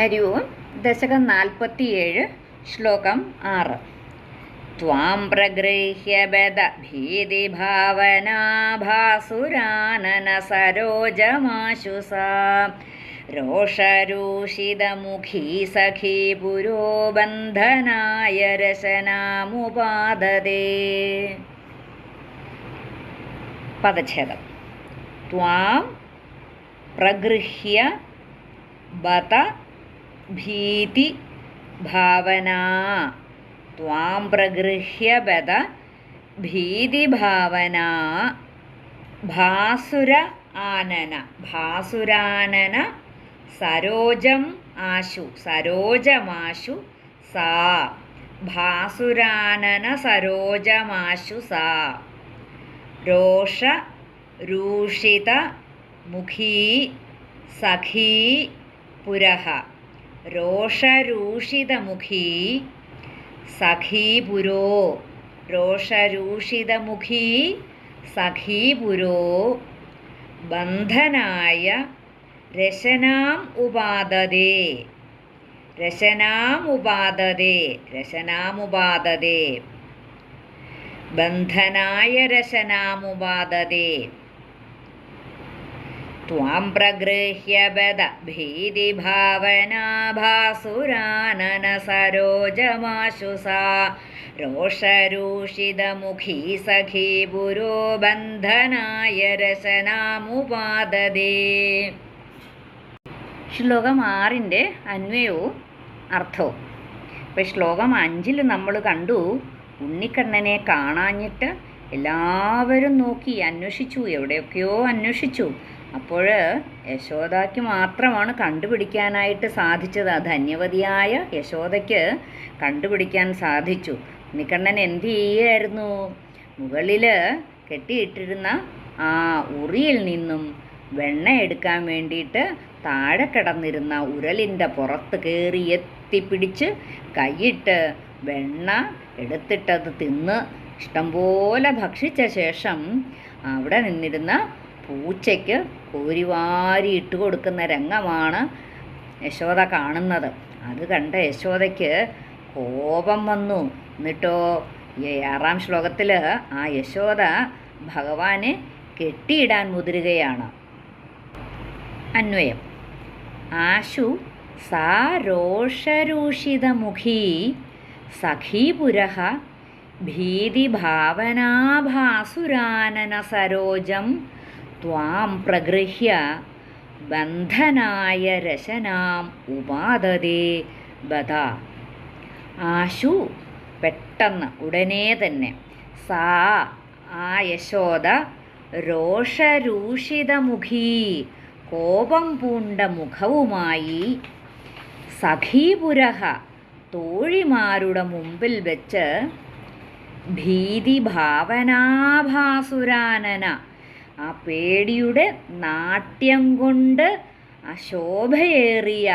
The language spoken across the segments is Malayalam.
ഹരി ഓം ദശകം നാൽപ്പത്തിയേഴ് ശ്ലോകം ആറ്. ത്വാം പ്രഗൃഹ്യ ഭീതിഭാവനാഭാസുരാനന സരോജമാശു സാ രോഷരൂഷിതമുഖീ സഖീ പുരോബന്ധനായ രശനാമുപാദതേ പദച്ഛേദം. ത്വാം പ്രഗൃഹ്യ ബത ഭീതി ഭാവന ത്വാം പ്രഗൃഹ്യ ബത ഭീതിഭാവന. ഭാസുര ആനന. ഭാസുരാനന സരോജം ആശു. സരോജമാശു സാ. ഭാസുരാനന സരോജമാശു സാ. രോഷ രൂഷിത മുഖീ സഖീ പുരഃ രോഷരൂഷിതമുഖീ സഖീപുരോ രോഷരൂഷിതമുഖീ സഖീപുരോ ബന്ധനായ രശനാം ഉപാദതേ രശനാം രശനാമുപാദതേ ബന്ധനായ രശനാമുപാദതേ त्वां प्रगृह्य बद भीतिभावनाभासुरानन सरोजमाशु सा रोषरूषितमुखी सखी पुरो बन्धनाय രസനാമുപാദതേ ശ്ലോകം ആറിൻ്റെ അന്വയവും അർത്ഥവും ഇപ്പം ശ്ലോകം അഞ്ചിൽ നമ്മൾ കണ്ടു ഉണ്ണിക്കണ്ണനെ കാണാഞ്ഞിട്ട് എല്ലാവരും നോക്കി അന്വേഷിച്ചു എവിടെയൊക്കെയോ അന്വേഷിച്ചു അപ്പോൾ യശോദയ്ക്ക് മാത്രമാണ് കണ്ടുപിടിക്കാനായിട്ട് സാധിച്ചത്. ആ ധന്യവതിയായ യശോദയ്ക്ക് കണ്ടുപിടിക്കാൻ സാധിച്ചു. ഉണ്ണിക്കണ്ണൻ എന്ത് ചെയ്യുമായിരുന്നു മുകളിൽ കെട്ടിയിട്ടിരുന്ന ആ ഉറിയിൽ നിന്നും വെണ്ണ എടുക്കാൻ വേണ്ടിയിട്ട് താഴെ കിടന്നിരുന്ന ഉരലിന്റെ പുറത്ത് കയറി എത്തിപ്പിടിച്ച് കൈയിട്ട് വെണ്ണ എടുത്തിട്ടത് തിന്ന് ഇഷ്ടംപോലെ ഭക്ഷിച്ച ശേഷം അവിടെ നിന്നിരുന്ന പൂച്ചയ്ക്ക് കോരിവാരി ഇട്ട് കൊടുക്കുന്ന രംഗമാണ് യശോദ കാണുന്നത്. അത് കണ്ട യശോദയ്ക്ക് കോപം വന്നു. എന്നിട്ടോ ഈ ആറാം ശ്ലോകത്തിൽ ആ യശോദ ഭഗവാനെ കെട്ടിയിടാൻ മുതിരുകയാണ്. അന്വയം. ആശു സാ രോഷരൂഷിതമുഖീ സഖീപുരഃ ഭീതിഭാവനാഭാസുരാനന സരോജം ത്വാം പ്രഗൃഹ്യ ബന്ധനായ രശനാം ഉപാദതേ ബദ। ആശു പെട്ടെന്ന് ഉടനെ തന്നെ സാ ആ യശോദ രോഷരൂഷിതമുഖീ കോപം പൂണ്ട മുഖവുമായി സഖീപുരഹ തോഴിമാരുടെ മുമ്പിൽ വെച്ച് ഭീതിഭാവനാഭാസുരാനന ആ പേടിയുടെ നാട്യം കൊണ്ട് ആ ശോഭയേറിയ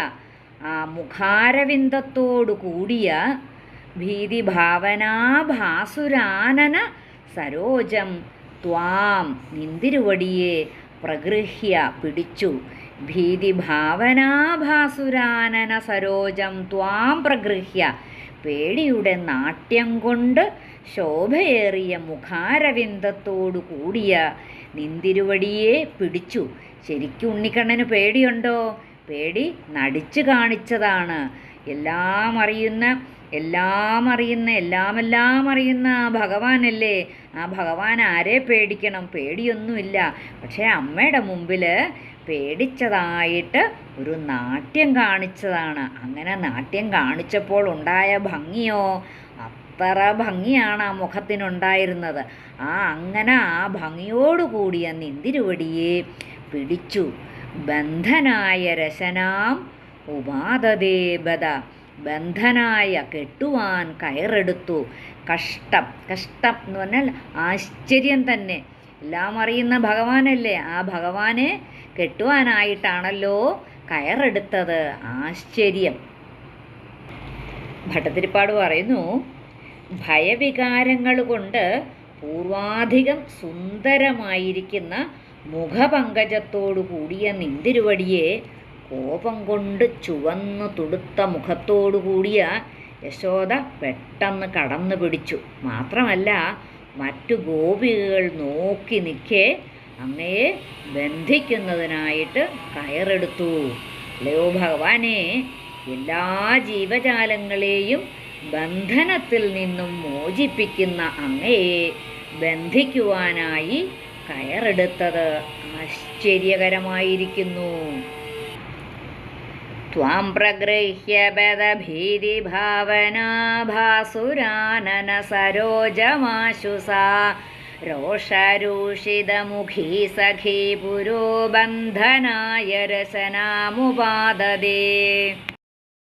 ആ മുഖാരവിന്ദത്തോടു കൂടിയ ഭീതിഭാവനാഭാസുരാനന സരോജം ത്വാം നിന്തിരുവടിയെ പ്രഗൃഹ്യ പിടിച്ചു. ഭീതിഭാവനാഭാസുരാനന സരോജം ത്വാം പ്രഗൃഹ്യ. പേടിയുടെ നാട്യം കൊണ്ട് ശോഭയേറിയ മുഖാരവിന്ദത്തോടു കൂടിയ നിന്തിരുവടിയെ പിടിച്ചു. ശരിക്കും ഉണ്ണിക്കണ്ണന് പേടിയുണ്ടോ? പേടി നടിച്ചു കാണിച്ചതാണ്. എല്ലാം അറിയുന്ന എല്ലാം അറിയുന്ന എല്ലാമെല്ലാം അറിയുന്ന ആ ഭഗവാനല്ലേ? ആ ഭഗവാൻ ആരെ പേടിക്കണം? പേടിയൊന്നുമില്ല. പക്ഷേ അമ്മയുടെ മുമ്പിൽ പേടിച്ചതായിട്ട് ഒരു നാട്യം കാണിച്ചതാണ്. അങ്ങനെ നാട്യം കാണിച്ചപ്പോൾ ഉണ്ടായ ഭംഗിയോ? അത്ര ഭംഗിയാണ് ആ മുഖത്തിനുണ്ടായിരുന്നത്. ആ അങ്ങനെ ആ ഭംഗിയോടുകൂടിയ നിന്തിരുവടിയെ പിടിച്ചു. ബന്ധനായ രശനാം ഉപാദതേ ബദ ബന്ധനായ കെട്ടുവാൻ കയറെടുത്തു. കഷ്ടം കഷ്ടം എന്ന് പറഞ്ഞാൽ ആശ്ചര്യം തന്നെ. എല്ലാം അറിയുന്ന ഭഗവാനല്ലേ? ആ ഭഗവാനെ കെട്ടുവാനായിട്ടാണല്ലോ കയറെടുത്തത്. ആശ്ചര്യം. ഭട്ടതിരിപ്പാട് പറയുന്നു ഭയവികാരങ്ങൾ കൊണ്ട് പൂർവാധികം സുന്ദരമായിരിക്കുന്ന മുഖപങ്കജത്തോടു കൂടിയ നിന്തിരുവടിയെ കോപം കൊണ്ട് ചുവന്നു തുടുത്ത മുഖത്തോടു കൂടിയ യശോദ പെട്ടെന്ന് കടന്നു പിടിച്ചു. മാത്രമല്ല മറ്റു ഗോപികകൾ നോക്കി നിൽക്കെ അങ്ങയെ ബന്ധിക്കുന്നതിനായിട്ട് കയറെടുത്തു. അല്ലയോ ഭഗവാനെ എല്ലാ ജീവജാലങ്ങളെയും ബന്ധനത്തിൽ നിന്നും മോചിപ്പിക്കുന്ന അങ്ങയെ ബന്ധിക്കുവാനായി കയറെടുത്തത് ആശ്ചര്യകരമായിരിക്കുന്നു. ത്വാം പ്രഗൃഹ്യ ബദഭീതിഭാവനാഭാസുരാനന സരോജമാശു സാ രോഷരൂഷിതമുഖീ സഖീ പുരോബന്ധനായ രസനാമുപാദദേ